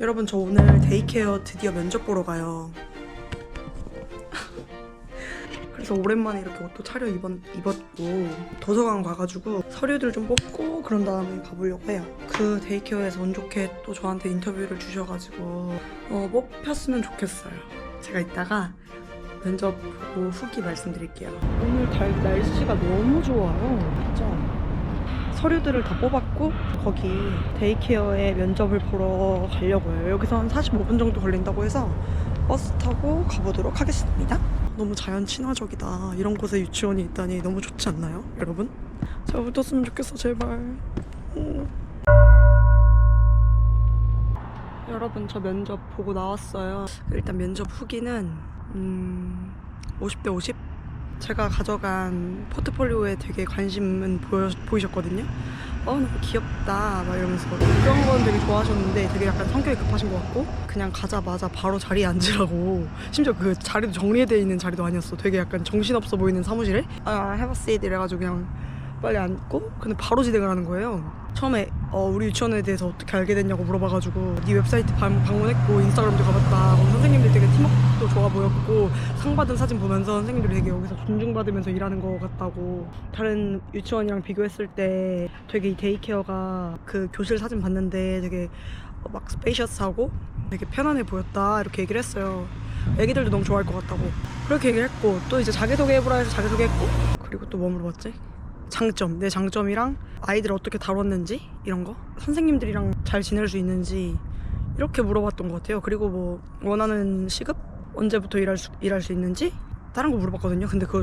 여러분 저 오늘 데이케어 드디어 면접 보러 가요. 그래서 오랜만에 이렇게 옷도 차려 입었, 입었고 도서관 가가지고 서류들 좀 뽑고 그런 다음에 가보려고 해요. 그 데이케어에서 운 좋게 또 저한테 인터뷰를 주셔가지고 어, 뽑혔으면 좋겠어요. 제가 이따가 면접 보고 후기 말씀드릴게요. 오늘 달, 날씨가 너무 좋아요. 진짜. 서류들을 다 뽑았고 거기 데이케어에 면접을 보러 가려고요. 여기서 한 45분 정도 걸린다고 해서 버스 타고 가보도록 하겠습니다. 너무 자연 친화적이다. 이런 곳에 유치원이 있다니 너무 좋지 않나요, 여러분? 잘 붙었으면 좋겠어, 제발. 음. 여러분 저 면접 보고 나왔어요. 일단 면접 후기는 음, 50대 50? 제가 가져간 포트폴리오에 되게 관심은 보여, 보이셨거든요. 어, 너무 귀엽다. 막 이러면서. 그런 건 되게 좋아하셨는데 되게 약간 성격이 급하신 것 같고 그냥 가자마자 바로 자리에 앉으라고 심지어 그 자리도 정리되어 있는 자리도 아니었어. 되게 약간 정신없어 보이는 사무실에 아, seat 이래가지고 그냥 빨리 앉고 근데 바로 진행을 하는 거예요. 처음에 어, 우리 유치원에 대해서 어떻게 알게 됐냐고 물어봐가지고 네 웹사이트 방, 방문했고 인스타그램도 가봤다. 그럼 선생님들 되게 팀워크도 좋아 보였고 상 받은 사진 보면서 선생님들이 되게 여기서 존중받으면서 일하는 것 같다고 다른 유치원이랑 비교했을 때 되게 이 데이케어가 그 교실 사진 봤는데 되게 어, 막 스페이셔스하고 되게 편안해 보였다 이렇게 얘기를 했어요. 애기들도 너무 좋아할 것 같다고 그렇게 얘기를 했고 또 이제 자기소개해보라 해서 자기소개했고 그리고 또 뭐 물어봤지? 장점, 내 장점이랑 아이들을 어떻게 다뤘는지 이런 거 선생님들이랑 잘 지낼 수 있는지 이렇게 물어봤던 것 같아요. 그리고 뭐 원하는 시급? 언제부터 일할 수, 일할 수 있는지? 다른 거 물어봤거든요. 근데 그거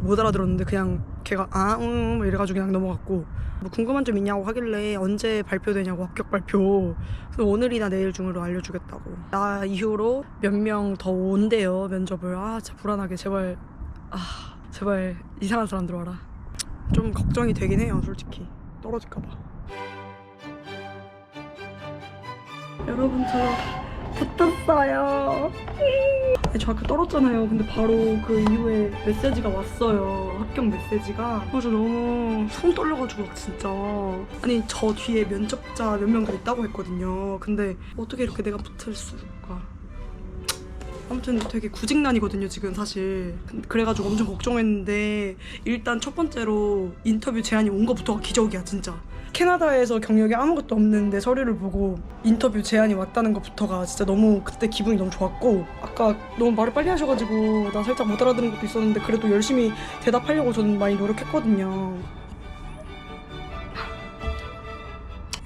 못 알아들었는데 그냥 걔가 아, 음, 이래가지고 그냥 넘어갔고. 뭐 궁금한 점 있냐고 하길래 언제 발표되냐고 합격 발표. 그래서 오늘이나 내일 중으로 알려주겠다고. 나 이후로 몇 명 더 온대요 면접을. 아 진짜 불안하게. 제발 아 제발 이상한 사람 들어와라 좀 걱정이 되긴 해요 솔직히. 떨어질까봐. 여러분 저 붙었어요. 저 아까 떨었잖아요. 근데 바로 그 이후에 메시지가 왔어요. 합격 메시지가. 그래서 너무 손 떨려가지고 막 진짜. 아니 저 뒤에 면접자 몇명더 있다고 했거든요. 근데 어떻게 이렇게 내가 붙을 수가 아무튼 되게 구직난이거든요 지금 사실. 그래가지고 엄청 걱정했는데 일단 첫 번째로 인터뷰 제안이 온 것부터가 기적이야 진짜. 캐나다에서 경력이 아무것도 없는데 서류를 보고 인터뷰 제안이 왔다는 것부터가 진짜 너무 그때 기분이 너무 좋았고 아까 너무 말을 빨리 하셔가지고 나 살짝 못 알아듣는 것도 있었는데 그래도 열심히 대답하려고 저는 많이 노력했거든요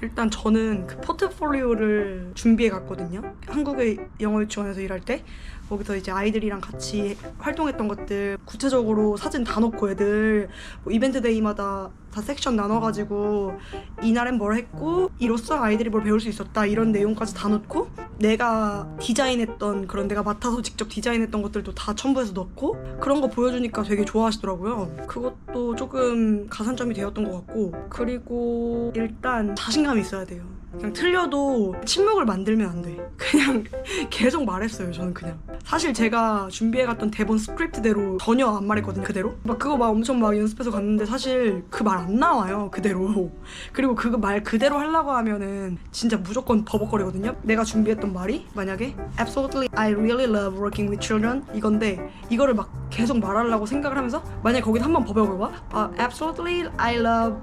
일단 저는 그 포트폴리오를 준비해 갔거든요. 한국의 영어 유치원에서 일할 때 거기서 이제 아이들이랑 같이 활동했던 것들 구체적으로 사진 다 넣고 애들 뭐 이벤트 데이마다 다 섹션 나눠가지고 이날엔 뭘 했고 이로써 아이들이 뭘 배울 수 있었다 이런 내용까지 다 넣고 내가 디자인했던 그런 내가 맡아서 직접 디자인했던 것들도 다 첨부해서 넣고 그런 거 보여주니까 되게 좋아하시더라고요. 그것도 조금 가산점이 되었던 것 같고 그리고 일단 자신감이 있어야 돼요. 그냥 틀려도 침묵을 만들면 안 돼. 그냥 계속 말했어요. 저는 그냥 사실 제가 준비해갔던 대본 스크립트대로 전혀 안 말했거든요. 그대로 막 그거 막 엄청 막 연습해서 갔는데 사실 그 말 안 나와요. 그대로 그리고 그거 말 그대로 하려고 하면은 진짜 무조건 버벅거리거든요. 내가 준비했던 말이 만약에 Absolutely, I really love working with children 이건데 이거를 막 계속 말하려고 생각을 하면서 만약에 거기서 한번 버벅을 봐. 아, Absolutely, I love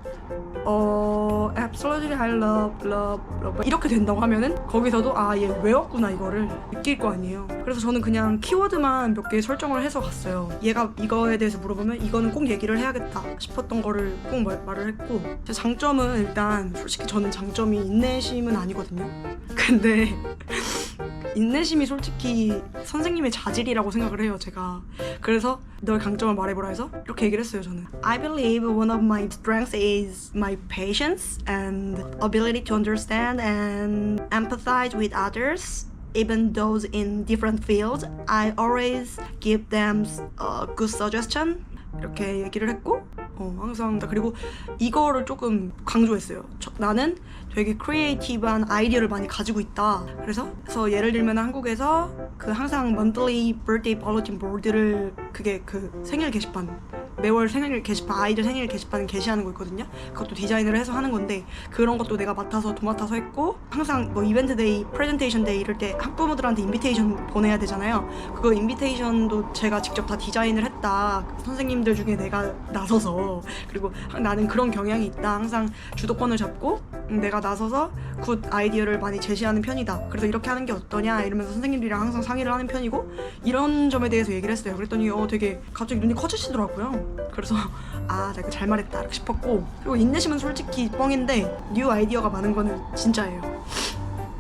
어 absolutely I love love love 이렇게 된다고 하면은 거기서도 아 얘 외웠구나 이거를 느낄 거 아니에요. 그래서 저는 그냥 키워드만 몇 개 설정을 해서 갔어요. 얘가 이거에 대해서 물어보면 이거는 꼭 얘기를 해야겠다 싶었던 거를 꼭 말, 말을 했고 제 장점은 일단 솔직히 저는 장점이 인내심은 아니거든요. 근데 인내심이 솔직히 선생님의 자질이라고 생각을 해요 제가 그래서 너의 강점을 말해보라 해서 이렇게 얘기를 했어요 저는 I believe one of my strengths is my patience and ability to understand and empathize with others even those in different fields I always give them a good suggestion 이렇게 얘기를 했고 어, 항상 나 그리고 이거를 조금 강조했어요. 저- 나는 되게 크리에이티브한 아이디어를 많이 가지고 있다. 그래서 그래서 예를 들면 한국에서 그 항상 monthly birthday bulletin board를 그게 그 생일 게시판 매월 생일 게시판 아이들 생일 게시판 게시하는 거 있거든요. 그것도 디자인을 해서 하는 건데 그런 것도 내가 맡아서 도맡아서 했고 항상 뭐 이벤트 데이, 프레젠테이션 데이 이럴 때 학부모들한테 인비테이션 보내야 되잖아요. 그거 인비테이션도 제가 직접 다 디자인을 했다. 선생님들 중에 내가 나서서 그리고 나는 그런 경향이 있다. 항상 주도권을 잡고 음, 내가 나서서 굿 아이디어를 많이 제시하는 편이다. 그래서 이렇게 하는 게 어떠냐 이러면서 선생님들이랑 항상 상의를 하는 편이고 이런 점에 대해서 얘기를 했어요. 그랬더니 어 되게 갑자기 눈이 커지시더라고요. 그래서 아 내가 잘 말했다 싶었고 그리고 인내심은 솔직히 뻥인데 뉴 아이디어가 많은 거는 진짜예요.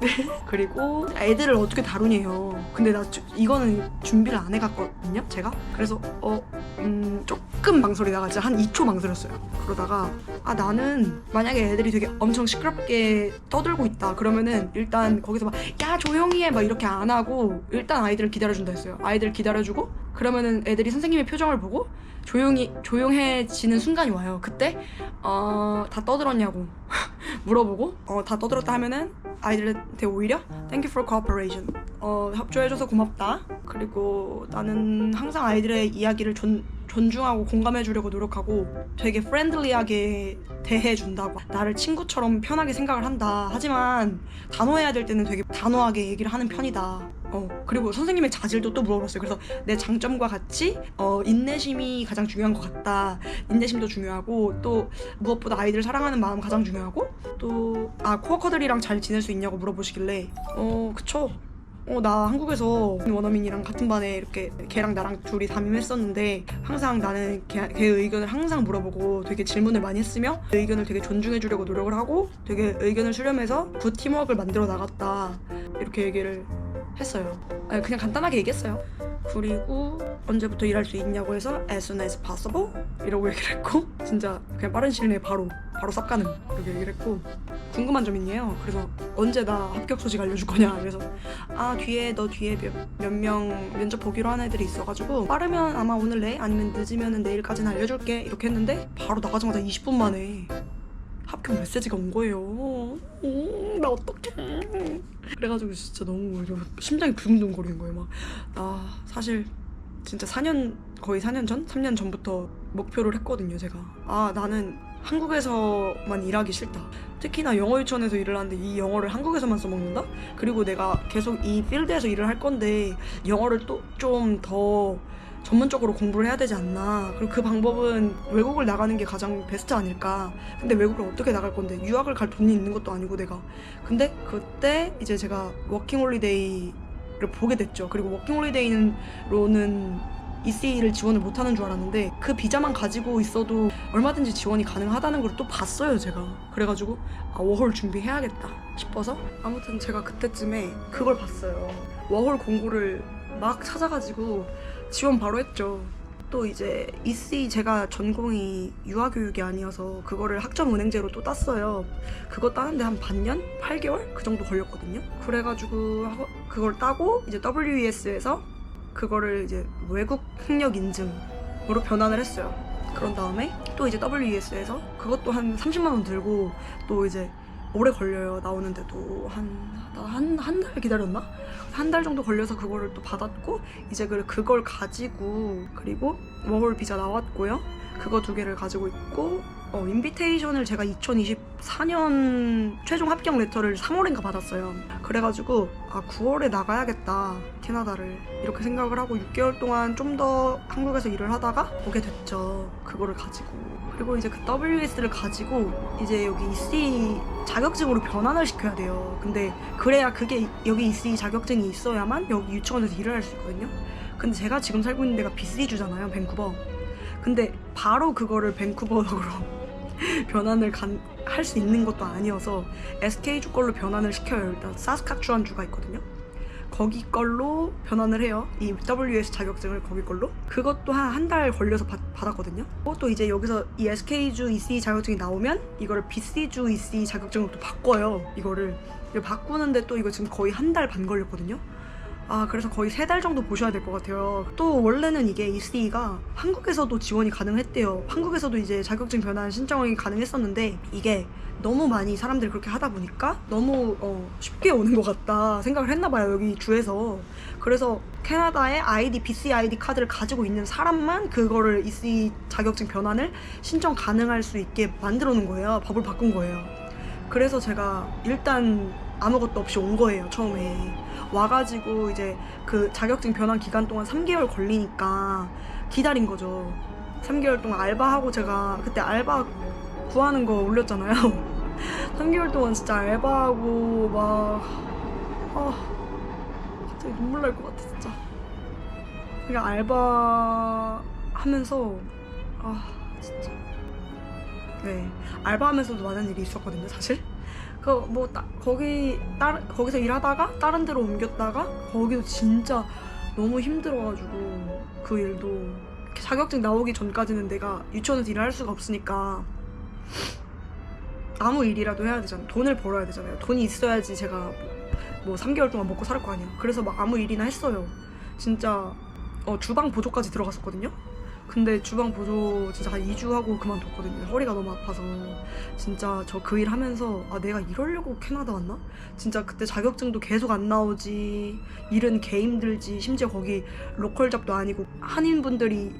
그리고 애들을 어떻게 다루냐요. 근데 나 주- 이거는 준비를 안 해갔거든요, 제가. 그래서 어, 음, 조금 망설이 진짜 한 2초 망설였어요. 그러다가 아 나는 만약에 애들이 되게 엄청 시끄럽게 떠들고 있다 그러면은 일단 거기서 막 야 조용히 해 막 이렇게 안 하고 일단 아이들을 기다려준다 했어요. 아이들 기다려주고 그러면은 애들이 선생님의 표정을 보고 조용히 조용해지는 순간이 와요. 그때 어 다 떠들었냐고 물어보고 어 다 떠들었다 하면은 아이들한테 오히려 Thank you for cooperation. 어 협조해줘서 고맙다. 그리고 나는 항상 아이들의 이야기를 존 존중하고 공감해 주려고 노력하고 되게 프렌들리하게 대해 준다고. 나를 친구처럼 편하게 생각을 한다. 하지만 단호해야 될 때는 되게 단호하게 얘기를 하는 편이다. 어 그리고 선생님의 자질도 또 물어봤어요. 그래서 내 장점과 같이 어 인내심이 가장 중요한 것 같다. 인내심도 중요하고 또 무엇보다 아이들 사랑하는 마음 가장 중요하고 또 아 코워커들이랑 잘 지낼 수 있냐고 물어보시길래 어 그쵸 어, 나 한국에서 원어민이랑 같은 반에 이렇게 걔랑 나랑 둘이 담임했었는데 항상 나는 걔, 걔 의견을 항상 물어보고 되게 질문을 많이 했으며 그 의견을 되게 존중해 주려고 노력을 하고 되게 의견을 수렴해서 굿 팀워크를 만들어 나갔다. 이렇게 얘기를 했어요. 아니, 그냥 간단하게 얘기했어요. 그리고 언제부터 일할 수 있냐고 해서 as soon as possible 이러고 얘기를 했고 진짜 그냥 빠른 시일 내에 바로 바로 쌉 가는 이렇게 얘기를 했고 궁금한 점 있네요. 그래서 언제 나 합격 소식 알려줄 거냐 그래서 아 뒤에 너 뒤에 몇 명 면접 보기로 한 애들이 있어가지고 빠르면 아마 오늘 내 아니면 늦으면 내일까지는 알려줄게 이렇게 했는데 바로 나가자마자 20분 만에 합격 메시지가 온 거예요. 음, 나 어떡해 그래가지고 진짜 너무 심장이 두근두근거리는 거예요 막 나 사실 진짜 4년 거의 4년 전? 3년 전부터 목표를 했거든요 제가 아 나는 한국에서만 일하기 싫다 특히나 영어 유치원에서 일을 하는데 이 영어를 한국에서만 써먹는다? 그리고 내가 계속 이 필드에서 일을 할 건데 영어를 또 좀 더 전문적으로 공부를 해야 되지 않나. 그리고 그 방법은 외국을 나가는 게 가장 베스트 아닐까. 근데 외국을 어떻게 나갈 건데 유학을 갈 돈이 있는 것도 아니고 내가. 근데 그때 이제 제가 워킹 홀리데이를 보게 됐죠. 그리고 워킹 홀리데이로는 EC를 지원을 못하는 줄 알았는데 그 비자만 가지고 있어도 얼마든지 지원이 가능하다는 걸 또 봤어요 제가 그래가지고 아 워홀 준비해야겠다 싶어서 아무튼 제가 그때쯤에 그걸 봤어요 워홀 공고를 막 찾아가지고 지원 바로 했죠 또 이제 EC 제가 전공이 유아교육이 아니어서 그거를 학점은행제로 또 땄어요 그거 따는데 한 반년? 8개월? 그 정도 걸렸거든요 그래가지고 그걸 따고 이제 WES에서 그거를 이제 외국 학력 인증으로 변환을 했어요. 그런 다음에 또 이제 WES에서 그것도 한 30만 원 들고 또 이제 오래 걸려요 나오는데도. 한한한 달 기다렸나? 한 달 정도 걸려서 그거를 또 받았고 이제 그 그걸 가지고 그리고 워홀 비자 나왔고요 그거 두 개를 가지고 있고 어 인비테이션을 제가 2024년 최종 합격 레터를 3월인가 받았어요. 그래가지고 아 9월에 나가야겠다 캐나다를. 이렇게 생각을 하고 6개월 동안 좀 더 한국에서 일을 하다가 오게 됐죠. 그거를 가지고. 그리고 이제 그 WS를 가지고 이제 여기 EC 자격증으로 변환을 시켜야 돼요. 근데 그래야 그게 여기 EC 자격증이 있어야만 여기 유치원에서 일을 할 수 있거든요. 근데 제가 지금 살고 있는 데가 BC주잖아요 밴쿠버 근데 바로 그거를 밴쿠버로 변환을 할 수 있는 것도 아니어서 SK주 걸로 변환을 시켜요. 일단 사스카추안 주가 있거든요. 거기 걸로 변환을 해요. 이 WS 자격증을 거기 걸로. 그것도 한 한 달 걸려서 받, 받았거든요. 어, 또 이제 여기서 이 SK주 EC 자격증이 나오면 이거를 BC주 EC 자격증으로 또 바꿔요. 이거를 이거 바꾸는데 또 이거 지금 거의 한 달 반 걸렸거든요. 아 그래서 거의 세 달 정도 보셔야 될 것 같아요. 또 원래는 이게 EC가 한국에서도 지원이 가능했대요. 한국에서도 이제 자격증 변환 신청이 가능했었는데 이게 너무 많이 사람들이 그렇게 하다 보니까 너무 어, 쉽게 오는 것 같다 생각을 했나 봐요 여기 주에서. 그래서 캐나다의 아이디 BC 아이디 카드를 가지고 있는 사람만 그거를 EC 자격증 변환을 신청 가능할 수 있게 만들어 놓은 거예요. 법을 바꾼 거예요. 그래서 제가 일단 아무것도 없이 온 거예요 처음에. 와가지고 이제 그 자격증 변환 기간 동안 3개월 걸리니까 기다린 거죠. 3개월 동안 알바하고 제가 그때 알바 구하는 거 올렸잖아요. 3개월 동안 진짜 알바하고 막 아, 갑자기 눈물 날 것 같아 진짜. 그냥 알바 하면서 아 진짜. 네. 알바하면서도 많은 일이 있었거든요 사실 그뭐 거기 따, 거기서 일하다가 다른 데로 옮겼다가 거기도 진짜 너무 힘들어가지고 그 일도 자격증 나오기 전까지는 내가 유치원에서 일을 할 수가 없으니까 아무 일이라도 해야 되잖아요 돈을 벌어야 되잖아요. 돈이 있어야지 제가 뭐, 뭐 3개월 동안 먹고 살 거 아니야. 그래서 막 아무 일이나 했어요. 진짜 어, 주방 보조까지 들어갔었거든요 근데 주방 보조 진짜 한 2주 하고 그만뒀거든요. 허리가 너무 아파서. 진짜 저 그 일 하면서 아 내가 이러려고 캐나다 왔나? 진짜 그때 자격증도 계속 안 나오지. 일은 개 힘들지. 심지어 거기 로컬 잡도 아니고 한인분들이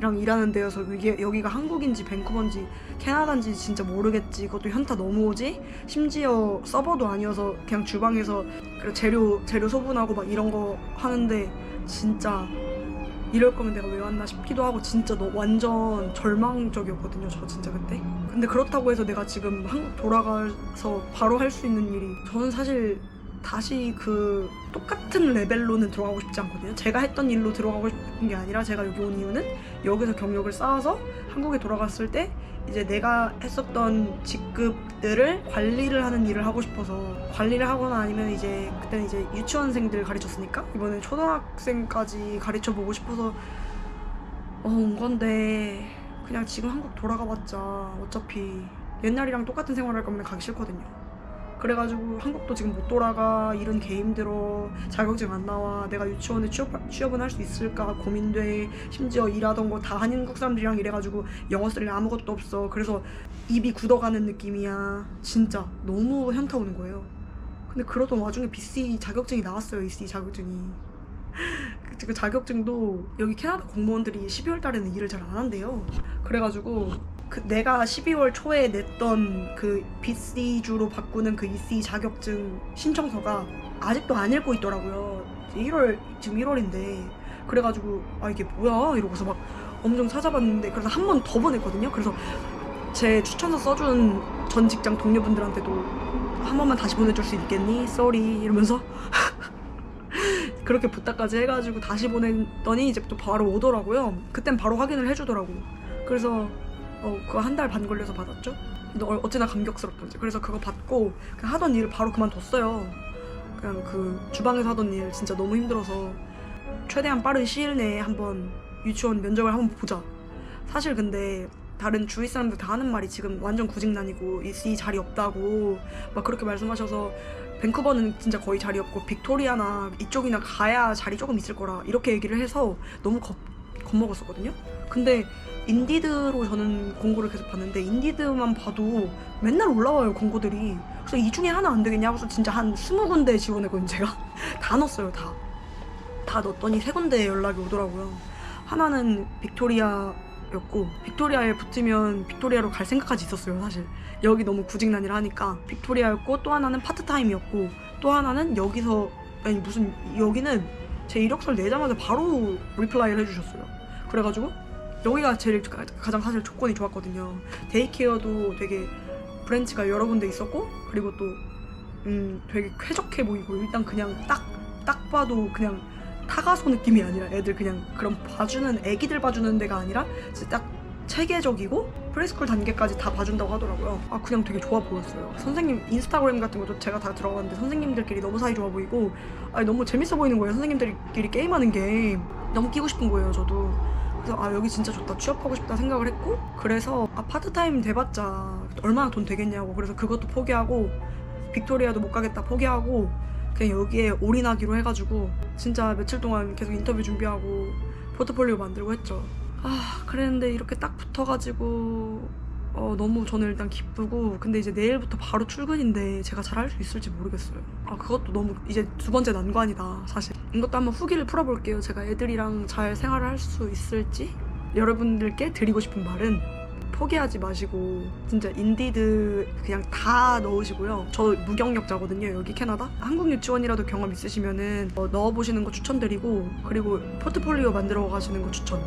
랑 일하는 데여서 이게 여기가 한국인지 밴쿠버인지 캐나다인지 진짜 모르겠지. 그것도 현타 너무 오지. 심지어 서버도 아니어서 그냥 주방에서 그 재료 재료 소분하고 막 이런 거 하는데 진짜 이럴 거면 내가 왜 왔나 싶기도 하고 진짜 너 완전 절망적이었거든요 저 진짜 그때. 근데 그렇다고 해서 내가 지금 한국 돌아가서 바로 할 수 있는 일이 저는 사실 다시 그 똑같은 레벨로는 들어가고 싶지 않거든요 제가 했던 일로 들어가고 싶은 게 아니라 제가 여기 온 이유는 여기서 경력을 쌓아서 한국에 돌아갔을 때 이제 내가 했었던 직급들을 관리를 하는 일을 하고 싶어서 관리를 하거나 아니면 이제 그때는 이제 유치원생들 가르쳤으니까 이번에 초등학생까지 가르쳐 보고 싶어서 어, 온 건데 그냥 지금 한국 돌아가봤자 어차피 옛날이랑 똑같은 생활할 거면 가기 싫거든요. 그래가지고 한국도 지금 못 돌아가 일은 개 힘들어 자격증 안 나와. 내가 유치원에 취업, 취업은 할 수 있을까 고민돼. 심지어 일하던 거 다 한국 사람들이랑 이래가지고 영어 쓸 일 아무것도 없어. 그래서 입이 굳어가는 느낌이야. 진짜 너무 현타 오는 거예요. 근데 그러던 와중에 BC 자격증이 나왔어요 EC 자격증이. 그- 그 자격증도 여기 캐나다 공무원들이 12월 달에는 일을 잘 안 한대요. 그래가지고 그 내가 12월 초에 냈던 그 BC주로 바꾸는 그 EC 자격증 신청서가 아직도 안 읽고 있더라고요. 1월 지금 1월인데 그래가지고 아 이게 뭐야 이러고서 막 엄청 찾아봤는데 그래서 한 번 더 보냈거든요. 그래서 제 추천서 써준 전 직장 동료분들한테도 한 번만 다시 보내줄 수 있겠니? 쏘리 이러면서 그렇게 부탁까지 해가지고 다시 보냈더니 이제 또 바로 오더라고요. 그땐 바로 확인을 해주더라고. 그래서 어, 그거 한 달 반 걸려서 받았죠. 근데 어- 어찌나 감격스럽던지. 그래서 그거 받고 그냥 하던 일을 바로 그만뒀어요. 그냥 그 주방에서 하던 일 진짜 너무 힘들어서 최대한 빠른 시일 내에 한번 유치원 면접을 한번 보자. 사실 근데 다른 주위 사람들 다 하는 말이 지금 완전 구직난이고 이씨 자리 없다고 막 그렇게 말씀하셔서 밴쿠버는 진짜 거의 자리 없고 빅토리아나 이쪽이나 가야 자리 조금 있을 거라 이렇게 얘기를 해서 너무 겁, 겁먹었었거든요. 근데 인디드로 저는 공고를 계속 봤는데 인디드만 봐도 맨날 올라와요 공고들이. 그래서 이 중에 하나 안 되겠냐 그래서 진짜 한 스무 군데 지원했거든요 제가. 다 넣었어요 다. 다 넣었더니 세 군데 연락이 오더라고요. 하나는 빅토리아였고 빅토리아에 붙으면 빅토리아로 갈 생각까지 있었어요 사실. 여기 너무 구직난이라 하니까. 빅토리아였고 또 하나는 파트타임이었고 또 하나는 여기서 아니 무슨 여기는 제 이력서를 내자마자 바로 리플라이를 해주셨어요 그래가지고 여기가 제일 가- 가장 사실 조건이 좋았거든요. 데이케어도 되게 브랜치가 여러 군데 있었고 그리고 또 음, 되게 쾌적해 보이고 일단 그냥 딱 딱 봐도 그냥 타가소 느낌이 아니라 애들 그냥 그런 봐주는 애기들 봐주는 데가 아니라 진짜 딱 체계적이고 프리스쿨 단계까지 다 봐준다고 하더라고요. 아 그냥 되게 좋아 보였어요. 선생님 인스타그램 같은 것도 제가 다 들어갔는데 선생님들끼리 너무 사이 좋아 보이고 아니 너무 재밌어 보이는 거예요. 선생님들끼리 게임하는 게 너무 끼고 싶은 거예요. 저도. 그래서 아 여기 진짜 좋다 취업하고 싶다 생각을 했고 그래서 아 파트타임 돼봤자 얼마나 돈 되겠냐고 그래서 그것도 포기하고 빅토리아도 못 가겠다 포기하고 그냥 여기에 올인하기로 해가지고 진짜 며칠 동안 계속 인터뷰 준비하고 포트폴리오 만들고 했죠. 아 그랬는데 이렇게 딱 붙어가지고 어, 너무 저는 일단 기쁘고 근데 이제 내일부터 바로 출근인데 제가 잘할 수 있을지 모르겠어요. 아 그것도 너무 이제 두 번째 난관이다 사실. 이것도 한번 후기를 풀어볼게요. 제가 애들이랑 잘 생활을 할 수 있을지 여러분들께 드리고 싶은 말은 포기하지 마시고 진짜 인디드 그냥 다 넣으시고요. 저 무경력자거든요. 여기 캐나다. 한국 유치원이라도 경험 있으시면은 어, 넣어보시는 거 추천드리고 그리고 포트폴리오 만들어 가시는 거 추천.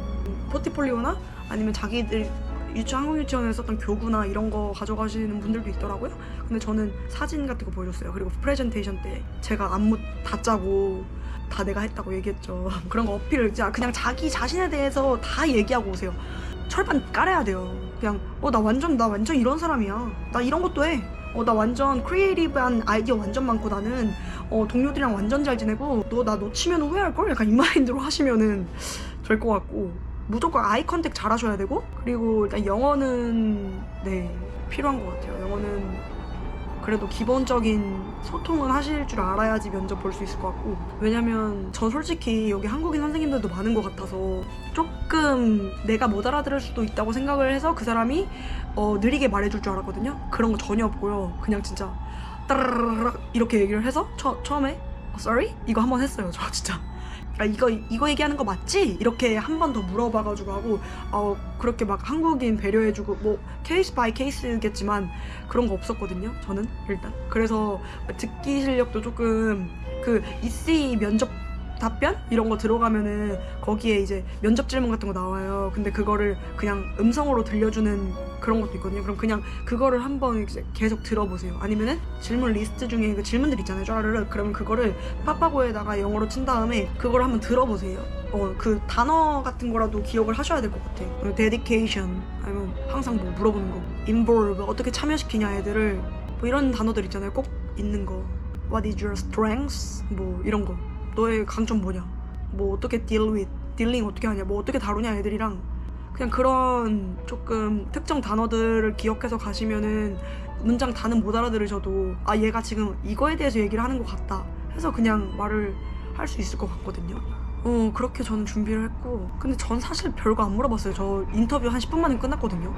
포트폴리오나 아니면 자기들 유치 한국 유치원에서 썼던 교구나 이런 거 가져가시는 분들도 있더라고요. 근데 저는 사진 같은 거 보여줬어요. 그리고 프레젠테이션 때 제가 안무 다 짜고 다 내가 했다고 얘기했죠. 그런 거 어필을 그냥 자기 자신에 대해서 다 얘기하고 오세요. 철판 깔아야 돼요. 그냥 어 나 완전 나 완전 이런 사람이야. 나 이런 것도 해. 어 나 완전 크리에이티브한 아이디어 완전 많고 나는 어 동료들이랑 완전 잘 지내고 너 나 놓치면 후회할 걸 약간 이 마인드로 하시면은 될 것 같고 무조건 아이 컨택 잘 하셔야 되고 그리고 일단 영어는 네 필요한 것 같아요. 영어는 그래도 기본적인 소통은 하실 줄 알아야지 면접 볼 수 있을 것 같고 왜냐면 전 솔직히 여기 한국인 선생님들도 많은 것 같아서 조금 내가 못 알아들을 수도 있다고 생각을 해서 그 사람이 어, 느리게 말해줄 줄 알았거든요 그런 거 전혀 없고요 그냥 진짜 따라라락 이렇게 얘기를 해서 처, 처음에 어, sorry? 이거 한번 했어요 저 진짜 아, 이거 이거 얘기하는 거 맞지? 이렇게 한 번 더 물어봐가지고 하고 어 그렇게 막 한국인 배려해주고 뭐 케이스 바이 케이스겠지만 그런 거 없었거든요. 저는 일단 그래서 듣기 실력도 조금 그 EC 면접 답변 이런 거 들어가면은 거기에 이제 면접 질문 같은 거 나와요. 근데 그거를 그냥 음성으로 들려주는 그런 것도 있거든요. 그럼 그냥 그거를 한번 이제 계속 들어보세요. 아니면은 질문 리스트 중에 그 질문들 있잖아요. 쫘르르 그러면 그거를 빠빠고에다가 영어로 친 다음에 그걸 한번 들어보세요. 어 그 단어 같은 거라도 기억을 하셔야 될 것 같아. 요 dedication 아니면 항상 뭐 물어보는 거, involve 어떻게 참여시키냐 애들을 뭐 이런 단어들 있잖아요. 꼭 있는 거. What is your strengths? 뭐 이런 거. 너의 강점 뭐냐? 뭐 어떻게 deal with, 딜링 어떻게 하냐? 뭐 어떻게 다루냐 애들이랑 그냥 그런 조금 특정 단어들을 기억해서 가시면은 문장 다는 못 알아들으셔도 아 얘가 지금 이거에 대해서 얘기를 하는 것 같다 해서 그냥 말을 할 수 있을 것 같거든요. 어 그렇게 저는 준비를 했고 근데 전 사실 별거 안 물어봤어요. 저 인터뷰 한 10분 만에 끝났거든요.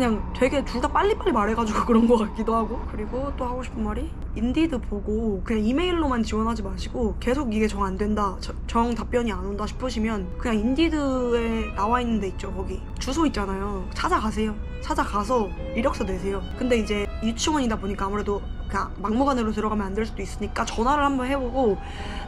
그냥 되게 둘 다 빨리빨리 말해가지고 그런 것 같기도 하고. 그리고 또 하고 싶은 말이 인디드 보고 그냥 이메일로만 지원하지 마시고 계속 이게 정 안 된다 저- 정 답변이 안 온다 싶으시면 그냥 인디드에 나와 있는 데 있죠 거기. 주소 있잖아요. 찾아가세요. 찾아가서 이력서 내세요. 근데 이제 유치원이다 보니까 아무래도 그냥 막무가내로 들어가면 안 될 수도 있으니까 전화를 한번 해보고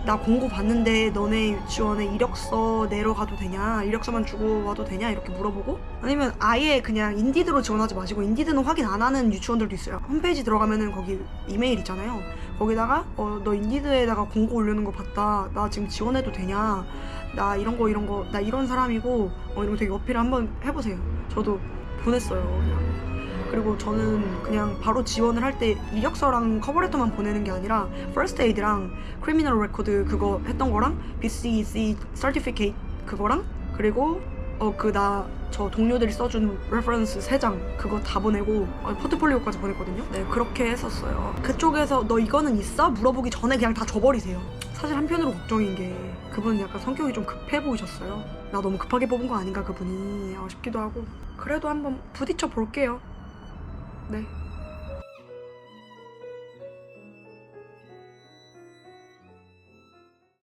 나 공고 봤는데 너네 유치원에 이력서 내러 가도 되냐? 이력서만 주고 와도 되냐? 이렇게 물어보고 아니면 아예 그냥 인디드로 지원하지 마시고 인디드는 확인 안 하는 유치원들도 있어요. 홈페이지 들어가면은 거기 이메일 있잖아요. 거기다가 어, 너 인디드에다가 공고 올려놓은 거 봤다. 나 지금 지원해도 되냐? 나 이런 거 이런 거 나 이런 사람이고 어, 이런 거 되게 어필 한번 해보세요. 저도 보냈어요 그냥. 그리고 저는 그냥 바로 지원을 할 때 이력서랑 커버레터만 보내는 게 아니라 first aid랑 criminal record 그거 했던 거랑 BCC certificate 그거랑 그리고 어 그 나 저 동료들이 써준 reference 3장 그거 다 보내고 어, 포트폴리오까지 보냈거든요. 네 그렇게 했었어요. 그쪽에서 너 이거는 있어? 물어보기 전에 그냥 다 줘버리세요. 사실 한편으로 걱정인 게 그분 약간 성격이 좀 급해 보이셨어요. 나 너무 급하게 뽑은 거 아닌가 그분이 어, 싶기도 하고 그래도 한번 부딪혀 볼게요. 네.